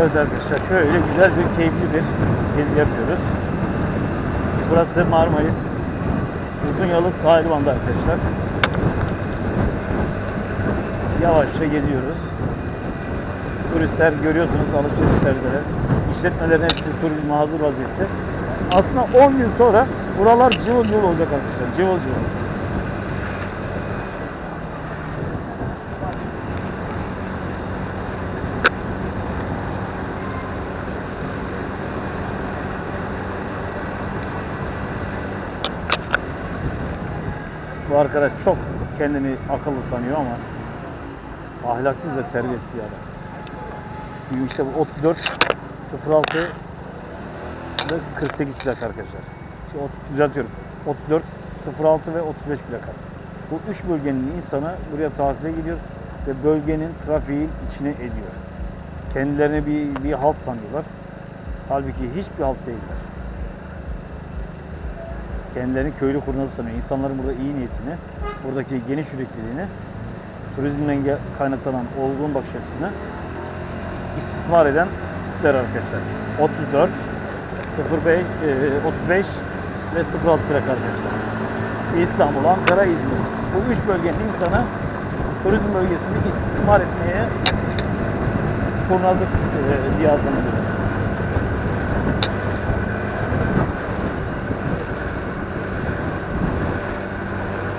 Evet arkadaşlar şöyle güzel bir keyifli bir gezi yapıyoruz. Burası Marmaris Uzun Yalı sahil bandı arkadaşlar. Yavaşça geziyoruz. Turistler görüyorsunuz alışverişlerde. İşletmelerin hepsi turizme hazır vaziyette. Aslında 10 gün sonra buralar cıvıl cıvıl olacak arkadaşlar. Cıvıl cıvıl. Bu arkadaş çok kendini akıllı sanıyor ama ahlaksız ve terbiyesiz bir adam. Çünkü işte bu 34 06 ve 48 plak arkadaşlar. Ot- düzeltiyorum. 34 06 ve 35 plaka. Bu üç bölgenin insanı buraya tatile gidiyor ve bölgenin trafiğin içine ediyor. Kendilerini bir, bir halt sanıyorlar. Halbuki hiçbir halt değiller kendilerini köylü kurnazı sanıyor. İnsanların burada iyi niyetini, buradaki geniş yürekliliğini, turizmden kaynaklanan olgun bakış açısını istismar eden tipler arkadaşlar. 34, 05, e, 35 ve 06 plak arkadaşlar. İstanbul, Ankara, İzmir. Bu üç bölgenin insanı turizm bölgesini istismar etmeye kurnazlık e, diye adlandırıyor.